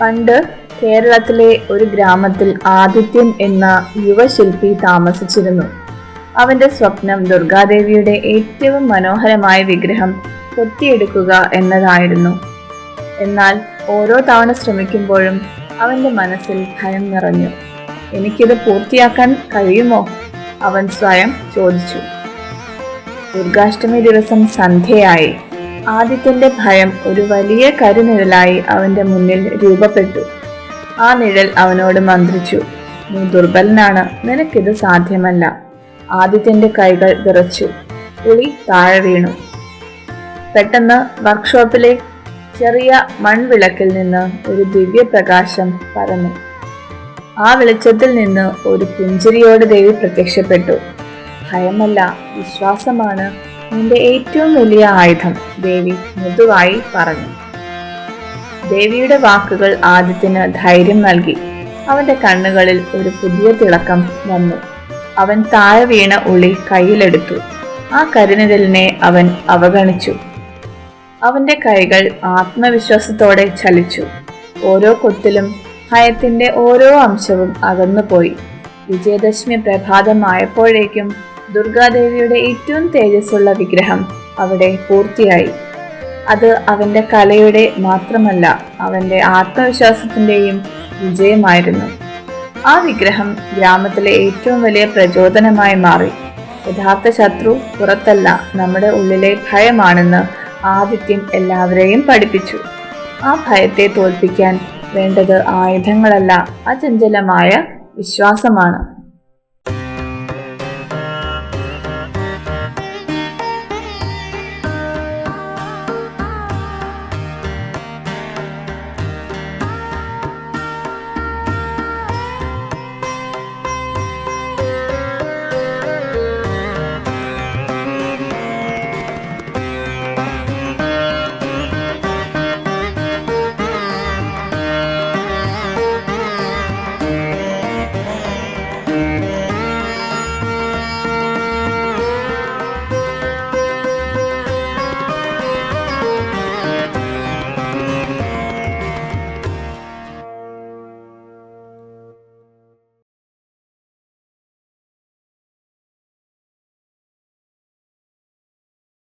പണ്ട് കേരളത്തിലെ ഒരു ഗ്രാമത്തിൽ ആദിത്യൻ എന്ന യുവശില്പി താമസിച്ചിരുന്നു. അവന്റെ സ്വപ്നം ദുർഗാദേവിയുടെ ഏറ്റവും മനോഹരമായ വിഗ്രഹം കൊത്തിയെടുക്കുക എന്നതായിരുന്നു. എന്നാൽ ഓരോ തവണ ശ്രമിക്കുമ്പോഴും അവന്റെ മനസ്സിൽ ഭയം നിറഞ്ഞു. എനിക്കിത് പൂർത്തിയാക്കാൻ കഴിയുമോ? അവൻ സ്വയം ചോദിച്ചു. ദുർഗാഷ്ടമി ദിവസം സന്ധ്യയായി. ആദിത്യന്റെ ഭയം ഒരു വലിയ കരുനിഴലായി അവന്റെ മുന്നിൽ രൂപപ്പെട്ടു. ആ നിഴൽ അവനോട് മന്ത്രിച്ചു നീ ദുർബലനാണ് നിനക്കിത് സാധ്യമല്ല. ആദിത്യന്റെ കൈകൾ വിറച്ചു പുളി താഴെ വീണു. പെട്ടെന്ന് വർക്ക്ഷോപ്പിലെ ചെറിയ മൺവിളക്കിൽ നിന്ന് ഒരു ദിവ്യപ്രകാശം പരന്നു. ആ വെളിച്ചത്തിൽ നിന്ന് ഒരു പുഞ്ചിരിയോട് ദേവി പ്രത്യക്ഷപ്പെട്ടു ഭയമല്ല വിശ്വാസമാണ്. നിന്റെ ഏറ്റവും വലിയ ആയുധം ദേവി മൃദുവായി പറഞ്ഞു. ദേവിയുടെ വാക്കുകൾ ആദിത്യന് ധൈര്യം നൽകി. അവന്റെ കണ്ണുകളിൽ ഒരു പുതിയ തിളക്കം വന്നു. അവൻ താഴെ വീണ ഉളി കയ്യിലെടുത്തു. ആ കരുനിഴലിനെ അവൻ അവഗണിച്ചു. അവന്റെ കൈകൾ ആത്മവിശ്വാസത്തോടെ ചലിച്ചു. ഓരോ കൊത്തിലും ഭയത്തിന്റെ ഓരോ അംശവും അകന്നുപോയി. വിജയദശമി പ്രഭാതമായപ്പോഴേക്കും ദുർഗാദേവിയുടെ ഏറ്റവും തേജസ്സുള്ള വിഗ്രഹം അവിടെ പൂർത്തിയായി. അത് അവന്റെ കലയുടെ മാത്രമല്ല അവന്റെ ആത്മവിശ്വാസത്തിന്റെയും വിജയമായിരുന്നു. ആ വിഗ്രഹം ഗ്രാമത്തിലെ ഏറ്റവും വലിയ പ്രചോദനമായി മാറി. യഥാർത്ഥ ശത്രു പുറത്തല്ല നമ്മുടെ ഉള്ളിലെ ഭയമാണെന്ന് ആദിത്യം എല്ലാവരെയും പഠിപ്പിച്ചു. ആ ഭയത്തെ തോൽപ്പിക്കാൻ വേണ്ടത് ആയുധങ്ങളല്ല അചഞ്ചലമായ വിശ്വാസമാണ്.